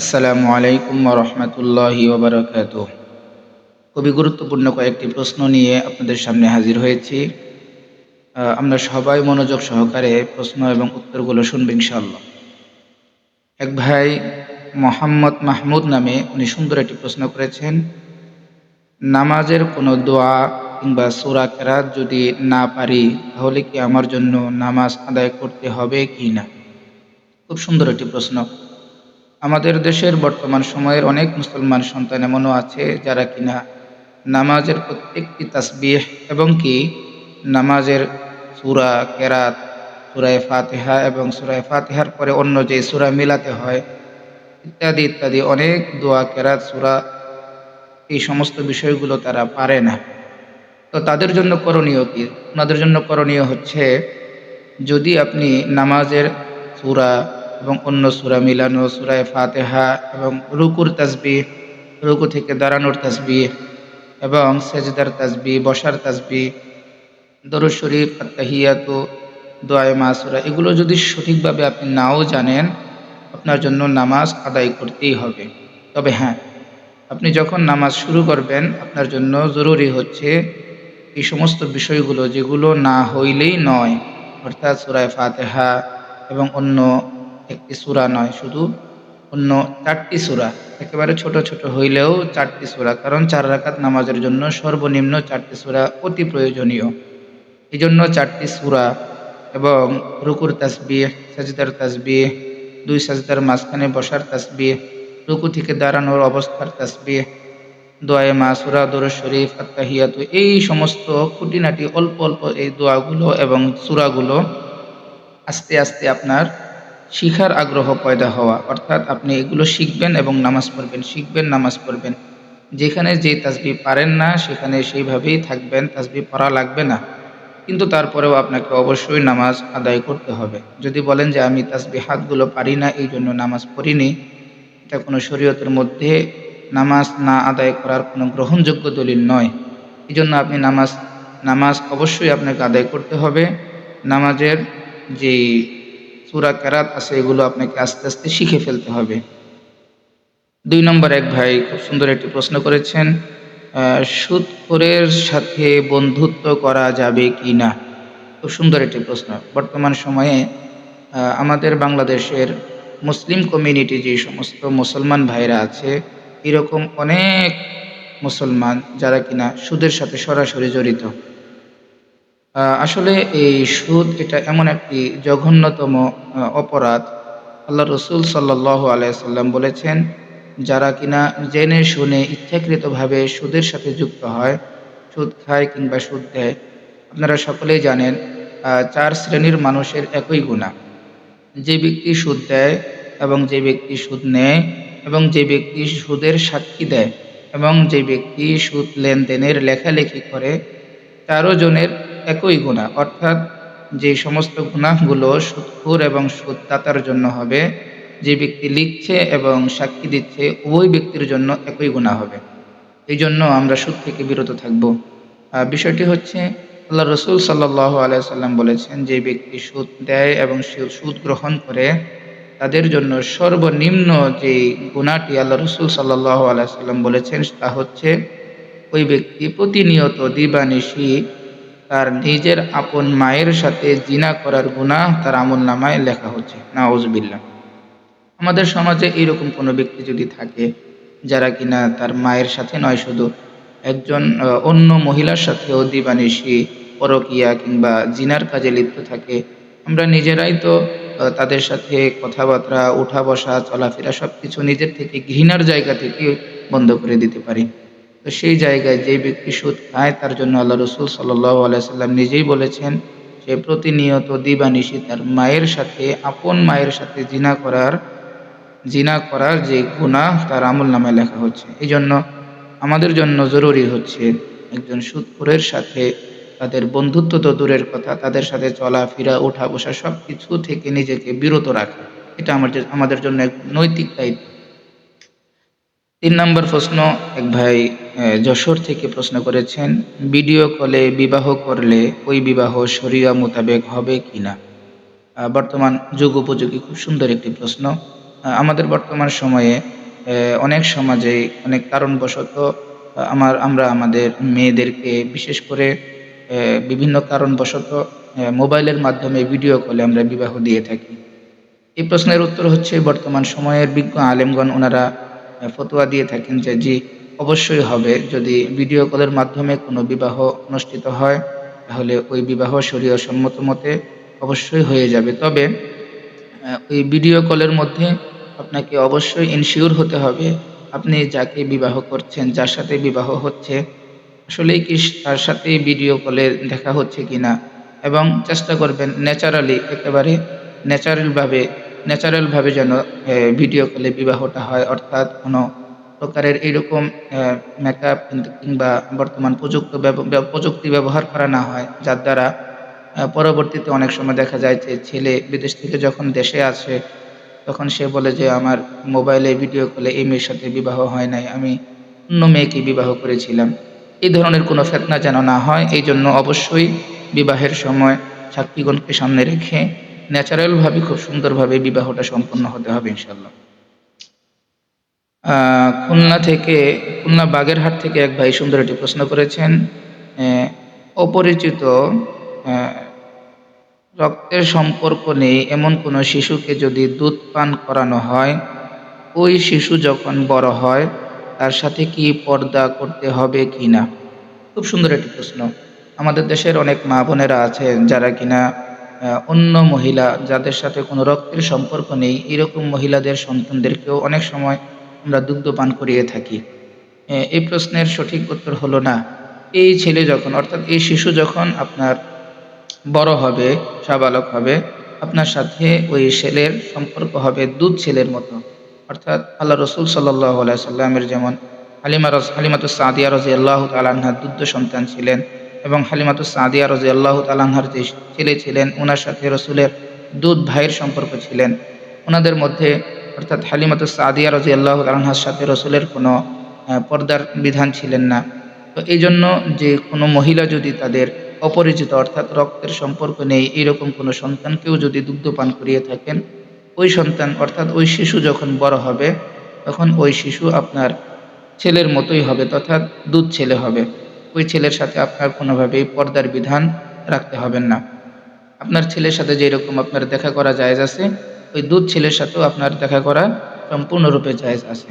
আসসালামু আলাইকুম রহমতুল্লাহি ওবরাকাত খুবই গুরুত্বপূর্ণ কয়েকটি প্রশ্ন নিয়ে আপনাদের সামনে হাজির হয়েছি। আমরা সবাই মনোযোগ সহকারে প্রশ্ন এবং উত্তরগুলো শুনব ইনশাআল্লাহ। এক ভাই মোহাম্মদ মাহমুদ নামে উনি সুন্দর একটি প্রশ্ন করেছেন, নামাজের কোনো দোয়া কিংবা সুরা কেরাত যদি না পারি, তাহলে কি আমার জন্য নামাজ আদায় করতে হবে কি না? খুব সুন্দর একটি প্রশ্ন। আমাদের দেশের বর্তমান সময়ের অনেক মুসলমান সন্তান এমনও আছে যারা কিনা নামাজের প্রত্যেকটি তাসবিহ এবং কি নামাজের সুরা, কেরাত সুরায় ফাতেহা এবং সুরায় ফাতেহার পরে অন্য যে সুরা মিলাতে হয়, ইত্যাদি ইত্যাদি অনেক দোয়া, কেরাত, সুরা এই সমস্ত বিষয়গুলো তারা পারে না। তো তাদের জন্য করণীয় কি? ওনাদের জন্য করণীয় হচ্ছে যদি আপনি নামাজের সুরা এবং অন্য সুরা মিলানো সুরায় ফাতেহা এবং রুকুর তাসবি, রুকু থেকে দাঁড়ানোর তাসবি এবং সেজদার তাসবি, বসার তাসবি, দরুদ শরীফ আত্মাহিয়াতু দোয়ায় মাসুরা, এগুলো যদি সঠিকভাবে আপনি নাও জানেন, আপনার জন্য নামাজ আদায় করতেই হবে। তবে হ্যাঁ আপনি যখন নামাজ শুরু করবেন, আপনার জন্য জরুরি হচ্ছে এই সমস্ত বিষয়গুলো যেগুলো না হইলেই নয়, অর্থাৎ সুরায় ফাতেহা এবং অন্য একটি সূরা নয়, শুধু অন্য চারটি সুরা। একেবারে ছোট ছোট হইলেও চারটি সুরা, কারণ চার রাকাত নামাজের জন্য সর্বনিম্ন চারটি সূরা অতি প্রয়োজনীয়। এই জন্য চারটি সুরা এবং রুকুর তাসবিহ, সাজদার তাসবিহ, দুই সাজদার মাঝখানে বসার তাসবিহ, রুকু থেকে দাঁড়ানোর অবস্থার তাসবিহ, দোয়ায়ে মাসুরা দরুদ শরীফ আত্মাহিয়াতু এই সমস্ত খুঁটিনাটি অল্প অল্প এই দোয়াগুলো এবং সূরাগুলো আস্তে আস্তে আপনার শিখার আগ্রহ পয়দা হওয়া, অর্থাৎ আপনি এগুলো শিখবেন এবং নামাজ পড়বেন, শিখবেন, নামাজ পড়বেন। যেখানে যে তাসবি পারেন না, সেখানে সেইভাবেই থাকবেন তাসবি পড়া লাগবে না। কিন্তু তারপরেও আপনাকে অবশ্যই নামাজ আদায় করতে হবে। যদি বলেন যে আমি তাসবি হাতগুলো পারি না, এই জন্য নামাজ পড়িনি, এটা কোনো শরীয়তের মধ্যে নামাজ না আদায় করার কোনো গ্রহণযোগ্য দলিল নয়। এই জন্য আপনি নামাজ নামাজ অবশ্যই আপনাকে আদায় করতে হবে। নামাজের যেই সুরা কেরাত আছে, এগুলো আপনাকে আস্তে আস্তে শিখে ফেলতে হবে। দুই নম্বর, এক ভাই খুব সুন্দর একটি প্রশ্ন করেছেন সুদখোরের সাথে বন্ধুত্ব করা যাবে কি না? খুব সুন্দর একটি প্রশ্ন। বর্তমান সময়ে আমাদের বাংলাদেশের মুসলিম কমিউনিটি যে সমস্ত মুসলমান ভাইরা আছে, এরকম অনেক মুসলমান যারা কিনা সুদের সাথে সরাসরি জড়িত। আসলে এই সুদ এটা এমন একটি জঘন্যতম অপরাধ। আল্লাহ রসুল সাল্লাহ আলাইসাল্লাম বলেছেন, যারা কিনা জেনে শুনে ইচ্ছাকৃতভাবে সুদের সাথে যুক্ত হয়, সুদ খায় কিংবা সুদ দেয়, আপনারা সকলেই জানেন চার শ্রেণির মানুষের একই গুণা যে ব্যক্তি সুদ দেয় এবং যে ব্যক্তি সুদ নেয় এবং যে ব্যক্তি সুদের সাক্ষী দেয় এবং যে ব্যক্তি সুদ লেনদেনের লেখালেখি করে, চারো জনের একই গুণা, অর্থাৎ যে সমস্ত গুণাগুলো সুদখোর এবং সুদদাতার জন্য হবে, যে ব্যক্তি লিখছে এবং সাক্ষী দিচ্ছে উভয় ব্যক্তির জন্য একই গুণা হবে। এই জন্য আমরা সুদ থেকে বিরত থাকব। বিষয়টি হচ্ছে, আল্লাহ রসুল সাল্লাহ আলাইসাল্লাম বলেছেন, যে ব্যক্তি সুদ দেয় এবং সুদ গ্রহণ করে, তাদের জন্য সর্বনিম্ন যে গুণাটি আল্লাহ রসুল সাল্লাহ আলাইসাল্লাম বলেছেন, তা হচ্ছে, ওই ব্যক্তি প্রতিনিয়ত দিবানিশি তার নিজের আপন মায়ের সাথে জিনা করার গুনাহ তার আমল নামায় লেখা হচ্ছে। নাউজবিল্লা আমাদের সমাজে এইরকম কোনো ব্যক্তি যদি থাকে, যারা কিনা তার মায়ের সাথে নয়, শুধু একজন অন্য মহিলার সাথেও দিবানিশি, পরকিয়া কিংবা জিনার কাজে লিপ্ত থাকে, আমরা নিজেরাই তো তাদের সাথে কথাবার্তা, উঠা বসা, চলাফেরা সব কিছু নিজের থেকে ঘৃণার জায়গা থেকে বন্ধ করে দিতে পারি। তো সেই জায়গায় যে ব্যক্তি সুদ খায়, তার জন্য আল্লাহ রসুল সাল্লাহ আলাইসাল্লাম নিজেই বলেছেন সে প্রতিনিয়ত দিবা দিবানিশি তার মায়ের সাথে, আপন মায়ের সাথে জিনা করার জিনা করার যে গুনাহ, তার আমল নামে লেখা হচ্ছে। এই জন্য আমাদের জন্য জরুরি হচ্ছে একজন সুদপুরের সাথে তাদের বন্ধুত্ব তো দূরের কথা, তাদের সাথে চলাফেরা ওঠা বসা সব কিছু থেকে নিজেকে বিরত রাখা। এটা আমাদের আমাদের জন্য এক নৈতিক দায়িত্ব। তিন নম্বর প্রশ্ন এক ভাই যশোর থেকে প্রশ্ন করেছেন ভিডিও কলে বিবাহ করলে ওই বিবাহ শরিয়া মোতাবেক হবে কিনা? আহ, বর্তমান যুগ উপযোগী খুব সুন্দর একটি প্রশ্ন। আমাদের বর্তমান সময়ে অনেক সমাজেই অনেক কারণবশত আমার আমরা আমাদের মেয়েদেরকে বিশেষ করে বিভিন্ন কারণবশত মোবাইলের মাধ্যমে ভিডিও কলে আমরা বিবাহ দিয়ে থাকি। এই প্রশ্নের উত্তর হচ্ছে বর্তমান সময়ের বিজ্ঞ আলেমগণ ওনারা ফতোয়া দিয়ে থাকেন যে, জি, অবশ্যই হবে। যদি ভিডিও কলের মাধ্যমে কোনো বিবাহ অনুষ্ঠিত হয়, তাহলে ওই বিবাহ শরীয় সম্মত মতে অবশ্যই হয়ে যাবে। তবে ওই ভিডিও কলের মধ্যে আপনাকে অবশ্যই ইনশিওর হতে হবে, আপনি যাকে বিবাহ করছেন, যার সাথে বিবাহ হচ্ছে, আসলেই কি তার সাথে ভিডিও কলে দেখা হচ্ছে কি না এবং চেষ্টা করবেন, ন্যাচারালি একেবারে ন্যাচারালভাবে ন্যাচারালভাবে যেন ভিডিও কলে বিবাহটা হয়, অর্থাৎ কোনো প্রকারের এরকম মেকআপ কিংবা বর্তমান প্রযুক্ত প্রযুক্তি ব্যবহার করা না হয়, যার দ্বারা পরবর্তীতে অনেক সময় দেখা যায় যে ছেলে বিদেশ থেকে যখন দেশে আসে, তখন সে বলে যে, আমার মোবাইলে ভিডিও কলে এই মেয়ের সাথে বিবাহ হয় নাই, আমি অন্য মেয়েকে বিবাহ করেছিলাম। এই ধরনের কোনো ফেতনা যেন না হয় এই জন্য অবশ্যই বিবাহের সময় সাক্ষীগণকে সামনে রেখে ন্যাচারালভাবে, খুব সুন্দরভাবে বিবাহটা সম্পন্ন হতে হবে ইনশাল্লাহ খুলনা থেকে, খুলনা বাগেরহাট থেকে এক ভাই সুন্দর একটি প্রশ্ন করেছেন অপরিচিত রক্তের সম্পর্ক নেই, এমন কোনো শিশুকে যদি দুধ পান করানো হয়, ওই শিশু যখন বড় হয়, তার সাথে কি পর্দা করতে হবে কি না খুব সুন্দর একটি প্রশ্ন। আমাদের দেশের অনেক মা বোনেরা আছেন যারা কিনা অন্য মহিলা যাদের সাথে কোনো রক্তের সম্পর্ক নেই, এরকম মহিলাদের সন্তানদেরকেও অনেক সময় আমরা দুগ্ধ পান করিয়ে থাকি। এই প্রশ্নের সঠিক উত্তর হলো না। এই ছেলে যখন, অর্থাৎ এই শিশু যখন আপনার বড় হবে, সাবালক হবে, আপনার সাথে ওই ছেলের সম্পর্ক হবে দুধ ছেলের মতো। অর্থাৎ আল্লাহ রসুল সাল্লাহ সাল্লামের যেমন হালিমা রস, হালিমাতুস সাদিয়া আল্লাহ তালাহার দুধ সন্তান ছিলেন এবং হালিমাতুস সাদিয়া রাজি আল্লাহ তালাহার যে ছেলে ছিলেন ওনার সাথে রসুলের দুধ ভাইয়ের সম্পর্ক ছিলেন। ওনাদের মধ্যে অর্থাৎ হালিমাতুস সাদিয়া রাজি আল্লাহ তালাহার সাথে রসুলের কোনো পর্দার বিধান ছিলেন না। তো এই জন্য যে কোনো মহিলা যদি তাদের অপরিচিত অর্থাৎ রক্তের সম্পর্ক নেই, এরকম কোনো সন্তানকেও যদি দুগ্ধপান করিয়ে থাকেন, ওই সন্তান অর্থাৎ ওই শিশু যখন বড় হবে, তখন ওই শিশু আপনার ছেলের মতোই হবে, তথা দুধ ছেলে হবে। ওই ছেলের সাথে আপনার কোনোভাবেই পর্দার বিধান রাখতে হবেন না। আপনার ছেলের সাথে যেরকম আপনার দেখা করা জায়জ আছে, ওই দুধ ছেলের সাথেও আপনার দেখা করা সম্পূর্ণরূপে জায়জ আছে।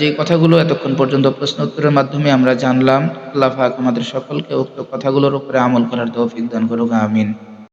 যে কথাগুলো এতক্ষণ পর্যন্ত প্রশ্ন উত্তরের মাধ্যমে আমরা জানলাম, আল্লাহ আমাদের সকলকে উক্ত কথাগুলোর উপরে আমল করার তৌফিক দান করুক, আমিন।